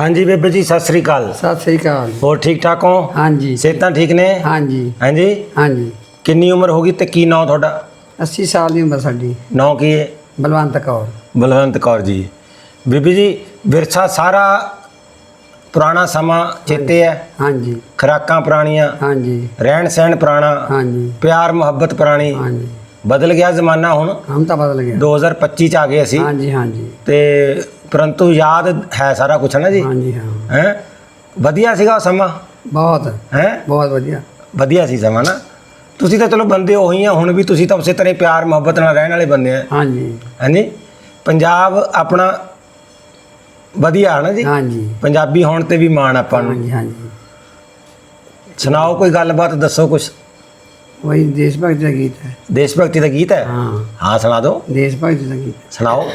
ਹਾਂਜੀ ਬੇਬੇ ਜੀ ਸਤਿ ਸ੍ਰੀ ਅਕਾਲ। ਸਤਿ ਸ੍ਰੀ ਅਕਾਲ। ਹੋਰ ਠੀਕ ਠਾਕ ਹੋ? ਹਾਂਜੀ। ਸਿਹਤਾਂ ਠੀਕ ਨੇ? ਹਾਂਜੀ। ਹਾਂਜੀ? ਹਾਂਜੀ। ਕਿੰਨੀ ਉਮਰ ਹੋ ਗਈ ਤੇ ਕੀ ਨਾਂ ਤੁਹਾਡਾ? 80 ਸਾਲ ਦੀ ਉਮਰ ਸਾਡੀ। ਨਾਂ ਕੀ ਹੈ? ਬਲਵੰਤ ਕੌਰ। ਬਲਵੰਤ ਕੌਰ ਜੀ। ਬੀਬੀ ਜੀ ਵਿਰਸਾ ਸਾਰਾ ਪੁਰਾਣਾ ਸਮਾਂ ਚੇਤੇ ਹੈ? ਹਾਂਜੀ। ਖੁਰਾਕਾਂ ਪੁਰਾਣੀਆਂ ਹਾਂਜੀ। ਰਹਿਣ ਸਹਿਣ ਪੁਰਾਣਾ ਹਾਂਜੀ। ਪਿਆਰ ਮੁਹੱਬਤ ਪੁਰਾਣੀ ਹਾਂਜੀ। ਬਦਲ ਗਿਆ ਜ਼ਮਾਨਾ ਹੁਣ? ਹਮ ਤਾਂ ਬਦਲ ਗਿਆ। 2025 ਚ ਆ ਗਏ ਅਸੀਂ। ਹਾਂਜੀ ਹਾਂਜੀ। ਤੇ ਪਰੰਤੂ ਯਾਦ ਹੈ ਸਾਰਾ ਕੁਝ ਨਾ ਜੀ? ਹਾਂਜੀ ਹਾਂ। ਹੈ? ਵਧੀਆ ਸੀਗਾ ਉਹ ਸਮਾਂ? ਬਹੁਤ। ਹੈ? ਬਹੁਤ ਵਧੀਆ। ਵਧੀਆ ਸੀ ਸਮਾਂ ਨਾ? ਤੁਸੀਂ ਤਾਂ ਚਲੋ ਬੰਦੇ ਉਹੀ ਆ ਹੁਣ ਵੀ ਤੁਸੀਂ ਤਾਂ ਉਸੇ ਤਰ੍ਹਾਂ ਹੀ ਪਿਆਰ ਮੁਹੱਬਤ ਨਾਲ ਰਹਿਣ ਵਾਲੇ ਬੰਦੇ ਆ। ਹਾਂਜੀ। ਹਾਂਜੀ? ਪੰਜਾਬ ਆਪਣਾ ਵਧੀਆ ਹੈ ਨਾ ਜੀ? ਹਾਂਜੀ। ਪੰਜਾਬੀ ਹੋਣ ਤੇ ਵੀ ਮਾਣ ਆਪਾਂ ਨੂੰ। ਹਾਂਜੀ ਹਾਂਜੀ। ਸੁਣਾਓ ਕੋਈ ਗੱਲਬਾਤ ਦੱਸੋ ਕੁਝ ਵਹੀ ਦੇਸ਼ ਭਗਤੀ ਦਾ ਗੀਤ ਹੈ। ਦੇਸ਼ ਭਗਤੀ ਦਾ ਗੀਤ ਹੈ? ਹਾਂ। ਹਾਂ ਸੁਣਾ ਦਿਓ। ਦੇਸ਼ ਭਗਤੀ ਦਾ ਗੀਤ ਸੁਣਾਓ।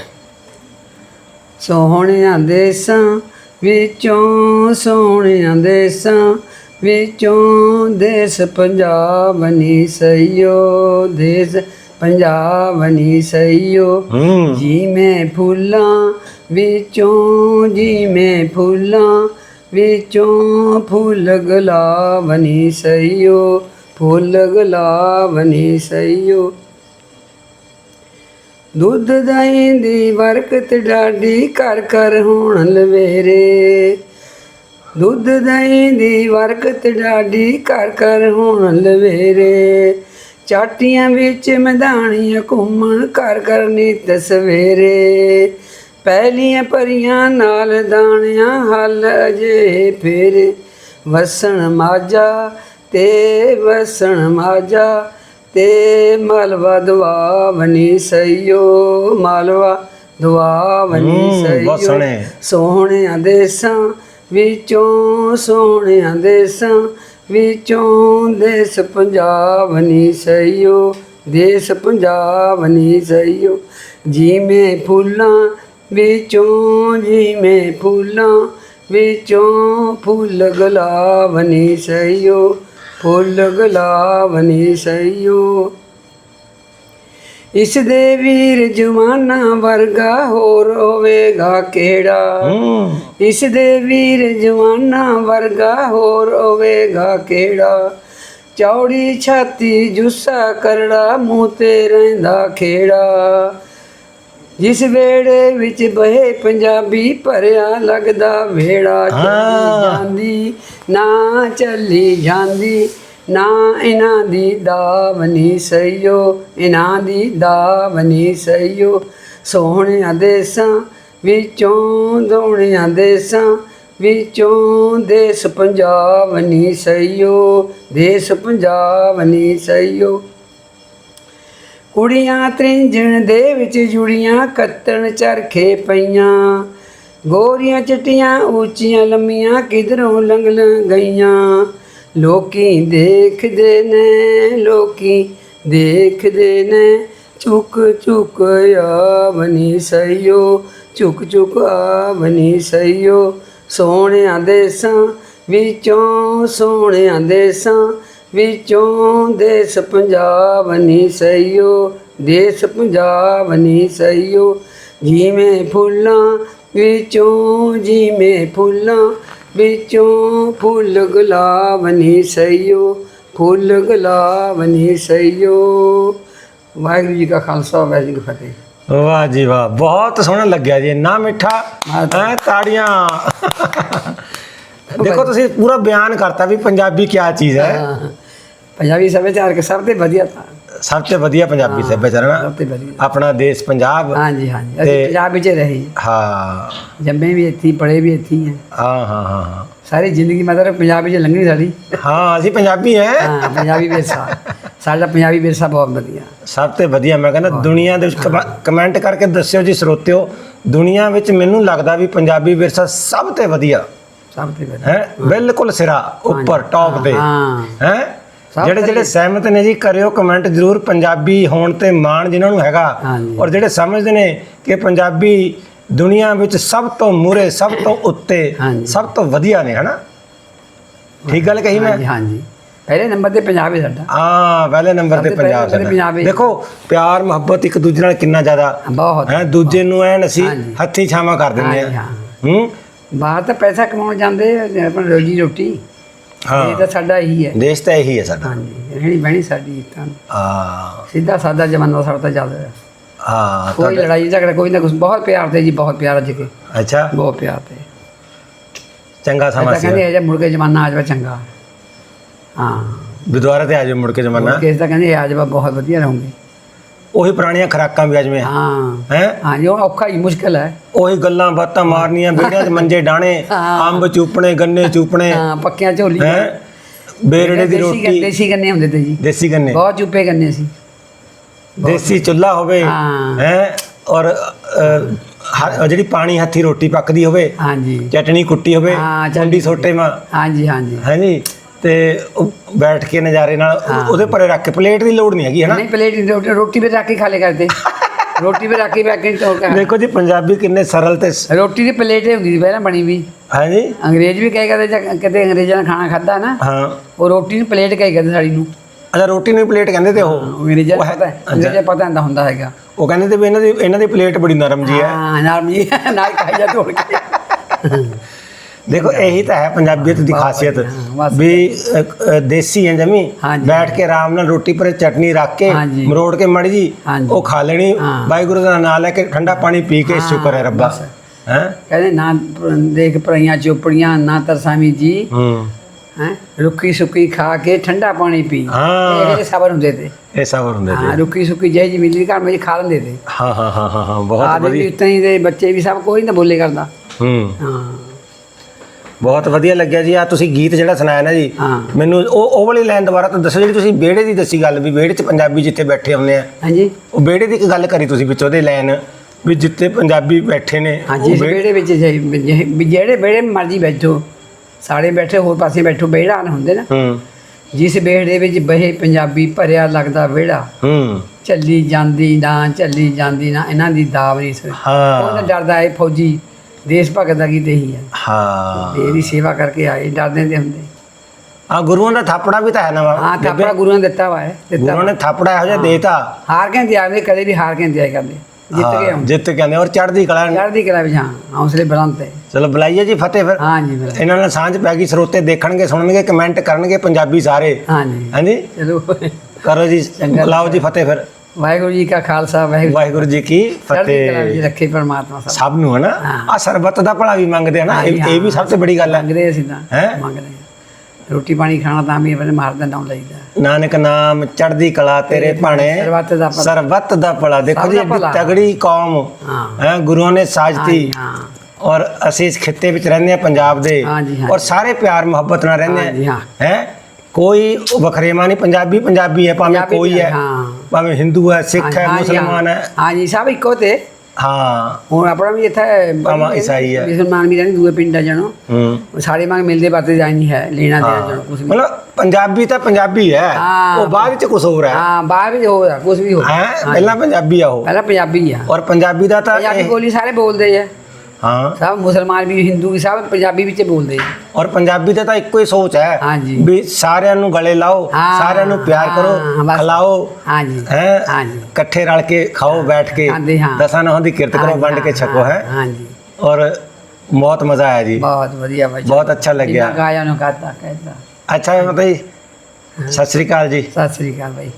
ਸੋਹਣਿਆਂ ਦੇਸਾਂ ਵਿੱਚੋਂ ਸੋਹਣਿਆਂ ਦੇਸਾਂ ਵਿੱਚੋਂ ਦੇਸ ਪੰਜਾਬ ਨੀ ਸਈਓ ਦੇਸ ਪੰਜਾਬ ਨੀ ਸਈਓ ਜਿਵੇਂ ਫੁੱਲਾਂ ਵਿੱਚੋਂ ਜਿਵੇਂ ਫੁੱਲਾਂ ਵਿੱਚੋਂ ਫੁੱਲ ਗੁਲਾਬ ਨੀ ਸਈਓ ਫੁੱਲ ਗੁਲਾਬ ਨੀ ਸਈਓ। ਦੁੱਧ ਦਹੀਂ ਦੀ ਬਰਕਤ ਡਾਡੀ ਕਰ ਕਰ ਹੋਣ ਲਵੇਰੇ ਦੁੱਧ ਦਹੀਂ ਦੀ ਬਰਕਤ ਡਾਡੀ ਕਰ ਕਰ ਹੋਣ ਲਵੇਰੇ ਚਾਟੀਆਂ ਵਿੱਚ ਮਧਾਣੀਆਂ ਘੁੰਮਣ ਕਰ ਕਰ ਨਿਤ ਸਵੇਰੇ। ਪਹਿਲੀਆਂ ਪਰੀਆਂ ਨਾਲ ਦਾਣਿਆਂ ਹੱਲ ਅਜੇ ਫੇਰੇ। ਵਸਣ ਮਾਜਾ ਤੇ ਵਸਣ ਮਾਜਾ ਤੇ ਮਲਵਾ ਦੁਆਵਨੀ ਸਈਓ ਮਲਵਾ ਬਹੁਤ ਸਈਓ। ਸੋਹਣੇ। ਸੋਹਣਿਆਂ ਦੇਸਾਂ ਵਿੱਚੋਂ ਸੋਹਣਿਆਂ ਦੇਸਾਂ ਵਿੱਚੋਂ ਦੇਸ ਪੰਜਾਬ ਨੀ ਸਈਓ ਦੇਸ ਪੰਜਾਬ ਨੀ ਸਈਓ। ਜਿਵੇਂ ਫੁੱਲਾਂ ਵਿੱਚੋਂ ਜਿਵੇਂ ਫੁੱਲਾਂ ਵਿੱਚੋਂ ਫੁੱਲ ਗੁਲਾਬ ਨੀ ਸਈਓ। ਫੁੱਲ ਗੁਲਾਬ ਨੀ ਸਈਓ। ਇਸ ਦੇ ਵੀਰ ਜਵਾਨਾ ਵਰਗਾ ਹੋਰ ਹੋਵੇਗਾ ਕਿਹੜਾ? ਇਸ ਦੇ ਵੀਰ ਜਵਾਨਾ ਵਰਗਾ ਹੋਰ ਹੋਵੇਗਾ ਕਿਹੜਾ? ਚੌੜੀ ਛਾਤੀ ਜੁੱਸਾ ਕਰੜਾ ਮੂੰਹ ਤੇ ਰਹਿੰਦਾ ਖੇੜਾ। ਜਿਸ ਵੇੜੇ ਵਿੱਚ ਬਹੇ ਪੰਜਾਬੀ ਭਰਿਆ ਲੱਗਦਾ ਵੇੜਾ ਜਾਂਦੀ ਨਾ ਚੱਲੀ ਜਾਂਦੀ, ਨਾ ਇਹਨਾਂ ਦੀ ਦਾਵਨੀ ਸਈਓ ਇਹਨਾਂ ਦੀ ਦਾਵਨੀ ਸਈਓ ਸੋਹਣਿਆਂ ਦੇਸਾਂ, ਵਿੱਚੋਂ ਦੋਹਣਿਆਂ ਦੇਸਾਂ, ਵਿੱਚੋਂ ਦੇਸ ਪੰਜਾਬ ਨੀ ਸਈਓ ਦੇਸ ਪੰਜਾਬ ਨੀ ਸਈਓ ਕੁੜੀਆਂ ਤ੍ਰਿੰਜਣ ਦੇ ਵਿੱਚ ਜੁੜੀਆਂ, ਕੱਤਣ ਚਰਖੇ ਪਈਆਂ। ਗੋਰੀਆਂ ਚਿੱਟੀਆਂ ਉੱਚੀਆਂ ਲੰਮੀਆਂ ਕਿਧਰੋਂ ਲੰਘ ਲੰਘ ਗਈਆਂ? ਲੋਕੀ ਦੇਖਦੇ ਨੇ, ਲੋਕੀ ਦੇਖਦੇ ਨੇ। ਚੁੱਕ ਚੁੱਕ ਆਵਨੀ ਸਈਓ ਚੁੱਕ ਚੁੱਕ ਆਵਨੀ ਸਈਓ। ਸੋਹਣਿਆਂ ਦੇਸਾਂ, ਵਿੱਚੋਂ ਸੋਹਣਿਆਂ ਦੇਸਾਂ, ਵਿੱਚੋਂ ਦੇਸ ਪੰਜਾਬ ਨੀ ਸਈਓ, ਦੇਸ ਪੰਜਾਬ ਨੀ ਸਈਓ। ਜਿਵੇਂ ਫੁੱਲਾਂ ਵਿੱਚੋਂ ਜਿਵੇਂ ਫੁੱਲਾਂ ਵਿੱਚੋਂ ਫੁੱਲ ਗੁਲਾਬ ਨੀ ਸਈਓ ਫੁੱਲ ਗੁਲਾਬ ਨੀ ਸਈਓ ਵਾਹਿਗੁਰੂ ਜੀ ਕਾ ਖਾਲਸਾ ਵਾਹਿਗੁਰੂ ਜੀ ਕੀ ਫਤਿਹ। ਵਾਹ ਜੀ ਵਾਹ ਬਹੁਤ ਸੋਹਣਾ ਲੱਗਿਆ ਜੀ ਇੰਨਾ ਮਿੱਠਾ ਹਾਂ ਤਾੜੀਆਂ। ਦੇਖੋ ਤੁਸੀਂ ਪੂਰਾ ਬਿਆਨ ਕਰਤਾ ਵੀ ਪੰਜਾਬੀ ਕੀ ਚੀਜ਼ ਹੈ। ਹਾਂ। ਪੰਜਾਬੀ ਸੱਭਿਆਚਾਰ ਕੇ ਸਭ ਤੋਂ ਵਧੀਆ ਤਾਂ। ਸਭ ਤੋਂ ਵਧੀਆ ਪੰਜਾਬੀ ਸੱਭਿਆਚਾਰ ਨਾ? ਸਭ ਤੋਂ ਵਧੀਆ। ਆਪਣਾ ਦੇਸ਼ ਪੰਜਾਬ ਹਾਂਜੀ ਹਾਂਜੀ। ਅਸੀਂ ਤੇ- ਪੰਜਾਬ ਵਿੱਚ ਰਹੀ। ਹਾਂ। ਜੰਮੇ ਵੀ ਇੱਥੇ ਹੀ, ਪੜ੍ਹੇ ਵੀ ਇੱਥੇ ਹੀ ਹੈ ਹਾਂ ਹਾਂ ਹਾਂ ਹਾਂ। ਸਾਰੀ ਜ਼ਿੰਦਗੀ ਮਤਲਬ ਪੰਜਾਬ ਵਿੱਚ ਲੰਘੀ ਸਾਡੀ। ਹਾਂ ਅਸੀਂ ਪੰਜਾਬੀ ਹੈ। ਹਾਂ ਪੰਜਾਬੀ ਵਿਰਸਾ। ਸਾਡਾ ਪੰਜਾਬੀ ਵਿਰਸਾ ਬਹੁਤ ਵਧੀਆ। ਸਭ ਤੋਂ ਵਧੀਆ ਮੈਂ ਕਹਿੰਦਾ ਦੁਨੀਆ ਦੇ ਵਿੱਚ ਕਮੈ- ਕਮੈਂਟ ਕਰਕੇ ਦੱਸਿਓ ਜੀ ਸਰੋਤਿਓ। ਦੁਨੀਆ ਵਿੱਚ ਮੈਨੂੰ ਲੱਗਦਾ ਵੀ ਪੰਜਾਬੀ ਵਿਰਸਾ ਸਭ ਤੋਂ ਵਧੀਆ। ਸਭ ਤੋਂ ਵਧੀਆ। ਹੈ? ਬਿਲਕੁਲ ਸਿਰਾ ਉੱਪਰ ਟੌਪ ਤੇ। ਹਾਂ। ਹੈ? ਜਿਹੜੇ ਜਿਹੜੇ ਸਹਿਮਤ ਨੇ ਜੀ ਕਰਿਓ ਕਮੈਂਟ ਜ਼ਰੂਰ। ਪੰਜਾਬੀ ਹੋਣ ਤੇ ਮਾਣ ਜਿਨ੍ਹਾਂ ਨੂੰ ਹੈਗਾ। ਔਰ ਜਿਹੜੇ ਸਮਝਦੇ ਨੇ ਕਿ ਪੰਜਾਬੀ ਦੁਨੀਆ ਵਿੱਚ ਸਭ ਤੋਂ ਮੂਰੇ ਸਭ ਤੋਂ ਉੱਤੇ। ਸਭ ਤੋਂ ਵਧੀਆ ਨੇ ਹਨਾ? ਠੀਕ ਗੱਲ ਕਹੀ ਮੈਂ? ਹਾਂਜੀ ਪਹਿਲੇ ਨੰਬਰ ਤੇ ਪੰਜਾਬ ਹੈ ਸਾਡਾ। ਹਾਂ ਪਹਿਲੇ ਨੰਬਰ ਤੇ ਪੰਜਾਬ ਸਾਡਾ। ਦੇਖੋ ਪਿਆਰ ਮੁਹੱਬਤ ਇੱਕ ਦੂਜੇ ਨਾਲ ਕਿੰਨਾ ਜ਼ਿਆਦਾ ਬਹੁਤ। ਹੈ ਦੂਜੇ ਨੂੰ ਐਨ ਅਸੀਂ। ਹੱਥੀ ਛਾਵਾਂ ਕਰ ਦਿੰਦੇ ਆ ਹਾਂ। ਹੂੰ? ਬਾਹਰ ਤਾਂ ਪੈਸਾ ਕਮਾਉਣ ਜਾਂਦੇ ਆਪਣੀ ਰੋਜੀ ਰੋਟੀ। ਇਹ ਹਾਂ ਤਾਂ ਸਾਡਾ ਹੀ ਹੈ। ਦੇਸ਼ ਤਾਂ ਇਹੀ ਹੈ ਸਾਡਾ। ਹਾਂਜੀ ਰਹਿਣੀ ਬਹਿਣੀ ਸਾਡੀ ਤਾਂ। ਹਾਂ। ਸਿੱਧਾ ਸਾਦਾ ਜਮਾਨਾ ਸਾਡਾ ਤਾਂ ਚੱਲ ਰਿਹਾ। ਹਾਂ ਕੋਈ ਲੜਾਈ ਝਗੜਾ ਕੋਈ ਨਾ ਕੁਛ ਬਹੁਤ ਪਿਆਰ ਤੇ ਜੀ ਬਹੁਤ ਪਿਆਰ ਕੇ। ਅੱਛਾ। ਬਹੁਤ ਪਿਆਰ ਤੇ। ਚੰਗਾ ਸਮਾਂ ਸੀ। ਕਹਿੰਦੇ ਇਹ ਜਿਹਾ ਮੁੜ ਕੇ ਜਮਾਨਾ ਆ ਜਾਵੇ ਚੰਗਾ। ਹਾਂ। ਦੁਆਰਾ ਤੇ ਆ ਜਾਓ ਮੁੜ ਕੇ ਜ਼ਮਾਨਾ। ਕਿਸ ਤਾਂ ਕਹਿੰਦੇ ਆ ਜਾਵੇ ਬਹੁਤ ਵਧੀਆ ਰਹੂੰਗੇ। ਉਹੀ ਪੁਰਾਣੀਆਂ ਖਰਾਕਾਂ ਵੀ ਅਜਵੇਂ ਹਾਂ। ਹੈ? ਹਾਂ ਜੋ ਔਖਾ ਹੀ ਮੁਸ਼ਕਲ ਹੈ। ਉਹੀ ਗੱਲਾਂ ਬਾਤਾਂ ਮਾਰਨੀਆਂ ਬੇੜਿਆਂ 'ਚ ਮੰਜੇ ਡਾਣੇ ਅੰਬ ਚੂਪਣੇ ਗੰਨੇ ਚੂਪਣੇ। ਹਾਂ ਪੱਕਿਆਂ ਝੋਲੀਆਂ ਹੈ? ਬੇਰੜੇ ਦੀ ਦੇਸੀ ਰੋਟੀ। ਦੇਸੀ ਗੰਨੇ ਹੁੰਦੇ ਤੇ ਜੀ। ਦੇਸੀ ਗੰਨੇ। ਬਹੁਤ ਚੁੱਪੇ ਗੰਨੇ ਸੀ। ਦੇਸੀ ਚੁੱਲ੍ਹਾ ਹੋਵੇ ਹਾਂ। ਔਰ ਜਿਹੜੀ ਪਾਣੀ ਹੱਥੀ ਰੋਟੀ ਪੱਕਦੀ ਹੋਵੇ ਹਾਂਜੀ। ਚਟਣੀ ਕੁੱਟੀ ਹੋਵੇ ਚੰਡੀ ਸੋਟੇ ਮਾ ਹਾਂਜੀ ਹਾਂਜੀ। ਹਾਂਜੀ ਤੇ ਉਹ ਬੈਠ ਕੇ ਨਜ਼ਾਰੇ ਨਾਲ ਉਹ- ਉਹਦੇ ਪਰੇ ਰੱਖ ਕੇ ਪਲੇਟ ਦੀ ਲੋੜ ਨਹੀਂ ਹੈਗੀ ਹੈ ਨਾ ਨਹੀਂ ਪਲੇਟ ਨਹੀਂ, ਰੋਟੀ ਰੋਟੀ ਵੀ ਰੱਖ ਕੇ ਖਾ ਲੇ ਕਰਦੇ। ਰੋਟੀ ਵੀ ਰੱਖ ਕੇ ਬੈਠ ਕੇ ਤੋੜ ਕੇ ਦੇਖੋ ਜੀ ਪੰਜਾਬੀ ਕਿੰਨੇ ਸਰਲ ਤੇ ਸ- ਰੋਟੀ ਦੀ ਪਲੇਟ ਹੀ ਹੁੰਦੀ ਸੀ ਪਹਿਲਾਂ ਬਣੀ ਵੀ। ਹਾਂਜੀ? ਅੰਗਰੇਜ਼ ਵੀ ਕਹੇ ਕਰਦੇ ਜਾਂ ਕਿਤੇ ਅੰਗਰੇਜ਼ਾਂ ਨੇ ਖਾਣਾ ਖਾਦਾ ਨਾ ਹਾਂ। ਉਹ ਰੋਟੀ ਨੂੰ ਪਲੇਟ ਕਹੇ ਕਰਦੇ ਸਾਡੀ ਨੂੰ। ਅੱਛਾ ਰੋਟੀ ਨੂੰ ਪਲੇਟ ਕਹਿੰਦੇ ਤੇ ਉਹ? ਅੰਗਰੇਜ਼ਾਂ ਨੂੰ ਪਤਾ ਹੈ ਅੰਗਰੇਜ਼ਾਂ ਨੂੰ ਪਤਾ ਹੁੰਦਾ ਹੁੰਦਾ ਹੈਗਾ। ਉਹ ਕਹਿੰਦੇ ਤੇ ਵੀ ਇਹਨਾਂ ਦੀ ਇਹਨਾਂ ਦੀ ਪਲੇਟ ਬੜੀ ਨਰਮ ਜੀ ਹੈ। ਹਾਂ ਨਾਲ ਜੀ ਨਾਲ ਖਾਈ ਜਾ ਤੋੜ ਕੇ। ਦੇਖੋ ਇਹੀ ਤਾਂ ਹੈ ਪੰਜਾਬੀਅਤ ਦੀ ਖਾਸੀਅਤ। ਹਾਂ। ਵੀ ਦੇਸੀ ਹੈ ਜਮੀ। ਬੈਠ ਕੇ ਆਰਾਮ ਨਾਲ ਰੋਟੀ ਪਰ ਚਟਨੀ ਰੱਖ ਕੇ। ਮਰੋੜ ਕੇ ਮੜੀ ਜੀ। ਉਹ ਖਾ ਲੈਣੀ। ਹਾਂ। ਵਾਹਿਗੁਰੂ ਦਾ ਨਾਮ ਲੈ ਕੇ ਠੰਡਾ ਪਾਣੀ ਪੀ ਕੇ ਸ਼ੁਕਰ ਹੈ ਰੱਬਾ। ਹੈ? ਕਹਿੰਦੇ ਨਾ ਦੇਖ ਪਰਈਆਂ ਚੋਪੜੀਆਂ ਨਾ ਤਰਸਾਮੀ ਜੀ। ਹੂੰ। ਹੈ? ਰੁੱਖੀ ਸੁੱਕੀ ਖਾ ਕੇ ਠੰਡਾ ਪਾਣੀ ਪੀ। ਹਾਂ। ਇਹ ਸਬਰ ਹੁੰਦੇ ਤੇ। ਇਹ ਸਬਰ ਹੁੰਦੇ ਹਾਂ ਤੇ ਰੁੱਖੀ ਸੁੱਕੀ ਜੈ ਜੀ ਮਿਲੀ ਘਰ ਵਿੱਚ ਖਾ ਲੈਂਦੇ ਤੇ। ਹਾਂ ਹਾਂ ਹਾਂ ਹਾਂ ਹਾਂ ਬਹੁਤ ਆਦਮੀ ਵਧੀਆ। ਉਤਨੇ ਹੀ ਦੇ ਬੱਚੇ ਵੀ ਸਭ ਕੋਈ ਨਾ ਬੋਲੇ ਕਰਦਾ। ਹੂੰ। ਹਾਂ। ਬਹੁਤ ਵਧੀਆ ਲੱਗਿਆ ਜੀ। ਆ ਤੁਸੀਂ ਗੀਤ ਜਿਹੜਾ ਸੁਣਾਇਆ ਨਾ ਜੀ ਹਾਂ। ਮੈਨੂੰ ਉਹ ਉਹ ਵਾਲੀ ਲਾਈਨ ਦੁਬਾਰਾ ਤੋਂ ਦੱਸੋ ਜਿਹੜੀ ਤੁਸੀਂ ਵਿਹੜੇ ਦੀ ਦੱਸੀ ਗੱਲ ਵੀ ਵਿਹੜੇ 'ਚ ਪੰਜਾਬੀ ਜਿੱਥੇ ਬੈਠੇ ਹੁੰਦੇ ਆ। ਹਾਂਜੀ। ਉਹ ਵਿਹੜੇ ਦੀ ਇੱਕ ਗੱਲ ਕਰੀ ਤੁਸੀਂ ਵਿੱਚ ਉਹਦੇ ਲਾਈਨ ਵੀ ਜਿੱਥੇ ਪੰਜਾਬੀ ਬੈਠੇ ਨੇ ਹਾਂਜੀ ਉਹ ਇਸ ਵਿਹੜੇ- ਵਿਹੜੇ ਵਿੱਚ ਜੇ- ਜੇ- ਵੀ ਜਿਹੜੇ ਵਿਹੜੇ ਮਰਜ਼ੀ ਬੈਠੋ ਸਾਰੇ ਬੈਠੇ ਹੋਰ ਪਾਸੇ ਬੈਠੋ ਵਿਹੜਾ ਨਾ ਹੁੰਦੇ ਨਾ। ਹੂੰ। ਜਿਸ ਵਿਹੜੇ ਵਿੱਚ ਬਹੇ ਪੰਜਾਬੀ ਭਰਿਆ ਲੱਗਦਾ ਵਿਹੜਾ ਹੂੰ। ਚੱਲੀ ਜਾਂਦੀ ਨਾ ਚੱਲੀ ਜਾਂਦੀ ਨਾ ਇਹਨਾਂ ਦੀ ਦਾਵ ਨਹੀਂ ਹਾਂ। ਉਹਨਾਂ ਡਰਦਾ ਹੈ ਫੌਜੀ ਦੇਸ਼ ਭਗਤ ਦਾ ਗੀਤ ਇਹੀ ਹੈ। ਹਾਂ ਇਹਦੀ ਸੇਵਾ ਕਰਕੇ ਆਏ ਡਰਦੇ ਦੇ ਹੁੰਦੇ। ਆ ਗੁਰੂਆਂ ਦਾ ਥਾਪੜਾ ਵੀ ਤਾਂ ਹੈ ਨਾ ਹਾਂ ਥਾਪੜਾ ਗੁਰੂਆਂ ਨੇ ਦਿੱਤਾ ਵਾ ਹੈ ਦਿੱਤਾ। ਗੁਰੂਆਂ ਨੇ ਥਾਪੜਾ ਇਹੋ ਜਿਹਾ ਦੇਤਾ। ਹਾਰ ਕੇ ਇੰਤਜ਼ਾਰ ਕਦੇ ਵੀ ਹਾਰ ਕੇ ਇੰਤਜ਼ਾਰ ਕਰਦੇ। ਜਿੱਤ ਹਾਂ, ਕੇ ਆਉਂਦੇ ਜਿੱਤ ਕੇ ਆਉਂਦੇ। ਔਰ ਚੜ੍ਹਦੀ ਕਲਾ ਚੜ੍ਹਦੀ ਕਲਾ ਵਿੱਚ ਹਾਂ ਹੌਸਲੇ ਬੁਲੰਦ ਤੇ। ਚਲੋ ਬੁਲਾਈਏ ਜੀ ਫਤਿਹ ਫਿਰ। ਹਾਂ ਜੀ ਇਹਨਾਂ ਨਾਲ ਸਾਂਝ ਪੈ ਗਈ ਸਰੋਤੇ ਦੇਖਣਗੇ ਸੁਣਨਗੇ ਕਮੈਂਟ ਕਰਨਗੇ ਪੰਜਾਬੀ ਸਾਰੇ। ਹਾਂ ਜੀ। ਹਾਂਜੀ? ਚਲੋ। ਕਰੋ ਜੀ। ਬੁਲਾਓ ਜੀ ਫਤਿਹ ਫਿਰ। ਵਾਹਿਗੁਰੂ ਜੀ ਕਾ ਖਾਲਸਾ ਵਾਹਿਗੁਰੂ ਵਾਹਿਗੁਰੂ ਜੀ ਕੀ ਫਤਿਹ। ਰੱਖੇ ਪਰਮਾਤਮਾ ਸਭ। ਸਭ ਨੂੰ ਹੈ। ਨਾ ਆ ਸਰਬੱਤ ਦਾ ਭਲਾ ਵੀ ਮੰਗਦੇ ਆ ਨਾ ਇਹ ਵੀ ਸਭ ਤੋਂ ਬੜੀ ਗੱਲ ਹੈ। ਮੰਗਦੇ ਅਸੀਂ ਤਾਂ ਹੈਂ? ਮੰਗਦੇ। ਰੋਟੀ ਪਾਣੀ ਖਾਣਾ ਤਾਂ ਵੀ ਆਪਣੇ ਮਾਰਦਾ ਨਾਮ ਲਈਦਾ ਨਾਨਕ ਨਾਮ ਚੜ੍ਹਦੀ ਕਲਾ ਤੇਰੇ ਭਾਣੇ। ਸਰਬੱਤ ਦਾ ਭਲਾ। ਸਰਬੱਤ ਦਾ ਭਲਾ। ਦੇਖੋ ਜੀ। ਤਗੜੀ ਕੌਮ। ਹਾਂ। ਗੁਰੂਆਂ ਨੇ ਸਾਜਤੀ। ਹਾਂ। ਔਰ ਅਸੀਂ ਇਸ ਖਿੱਤੇ ਵਿੱਚ ਰਹਿੰਦੇ ਆ ਪੰਜਾਬ ਦੇ। ਔਰ ਸਾਰੇ ਪਿਆਰ ਮੁਹੱਬਤ ਨਾਲ ਰਹਿੰਦੇ ਆ ਹਾਂ। ਕੋਈ ਵਖਰੇਵਾ ਨਹੀਂ ਪੰਜਾਬੀ ਪੰਜਾਬੀ ਹੈ ਭਾਵੇਂ ਕੋਈ ਹੈ। ਹਾਂ। ਭਾਵੇਂ ਹਿੰਦੂ ਹੈ ਸਿੱਖ ਹੈ ਮੁਸਲਮਾਨ ਹੈ। ਹਾਂ ਜੀ ਸਭ ਇੱਕੋ ਤੇ। ਹਾਂ। ਹੁਣ ਆਪਣਾ ਵੀ ਇੱਥੇ ਭਾਵੇਂ ਈਸਾਈ ਹੈ। ਮੁਸਲਮਾਨ ਵੀ ਰਹਿੰਦੇ ਦੂਏ ਪਿੰਡਾਂ ਜਾਣੋ। ਹੂੰ। ਸਾਰੇ ਮੰਗ ਮਿਲਦੇ ਬਾਤੇ ਜਾਈ ਨਹੀਂ ਹੈ ਲੈਣਾ ਦੇਣਾ ਜਾਣੋ ਕੁਝ ਵੀ। ਮਤਲਬ ਪੰਜਾਬੀ ਤਾਂ ਪੰਜਾਬੀ ਹੈ। ਉਹ ਬਾਅਦ ਵਿੱਚ ਕੁਝ ਹੋਰ ਹੈ। ਹਾਂ ਬਾਹਰ ਵੀ ਹੋਇਆ ਕੁਝ ਵੀ ਹੋ? ਹੈ ਪਹਿਲਾਂ ਪੰਜਾਬੀ ਆ ਉਹ। ਪਹਿਲਾਂ ਪੰਜਾਬੀ ਆ। ਔਰ ਪੰਜਾਬੀ ਦਾ ਤਾਂ ਪੰਜਾਬੀ ਬੋਲੀ ਸਾਰੇ ਬੋਲਦੇ ਆ। ਹਾਂ। ਸਭ ਮੁਸਲਮਾਨ ਵੀ ਹਿੰਦੂ ਵੀ ਸਭ ਪੰਜਾਬੀ ਵਿੱਚ ਬੋਲਦੇ ਆ। ਔਰ ਪੰਜਾਬੀ ਦਾ ਤਾਂ ਇੱਕੋ ਹੀ ਸੋਚ ਹੈ ਹਾਂਜੀ। ਵੀ ਸਾਰਿਆਂ ਨੂੰ ਗਲੇ ਲਾਓ ਹਾਂ, ਸਾਰਿਆਂ ਨੂੰ ਪਿਆਰ ਹਾਂ, ਕਰੋ ਬਸ। ਖਿਲਾਓ ਹਾਂ ਜੀ ਹੈ? ਹਾਂ ਜੀ ਇਕੱਠੇ ਰਲ ਕੇ ਖਾਓ ਬੈਠ ਕੇ ਖਾਂਦੇ ਹਾਂ। ਦਸਾਂ ਨਹਾਂ ਦੀ ਕਿਰਤ ਕਰੋ ਵੰਡ ਕੇ ਛਕੋ ਹੈ? ਹਾਂ ਜੀ ਔਰ ਬਹੁਤ ਮਜ਼ਾ ਆਇਆ ਜੀ। ਬਹੁਤ ਵਧੀਆ ਬਾਈ ਬਹੁਤ ਅੱਛਾ ਲੱਗਿਆ। ਜਿੰਨਾ ਗਾਇਆ ਨੂੰ ਕਹਤਾ ਕਹਿਤਾ। ਅੱਛਾ ਜੀ ਸਤਿ ਸ੍ਰੀ ਅਕਾਲ ਜੀ। ਸਤਿ ਸ੍ਰੀ ਅਕਾਲ ਬਾਈ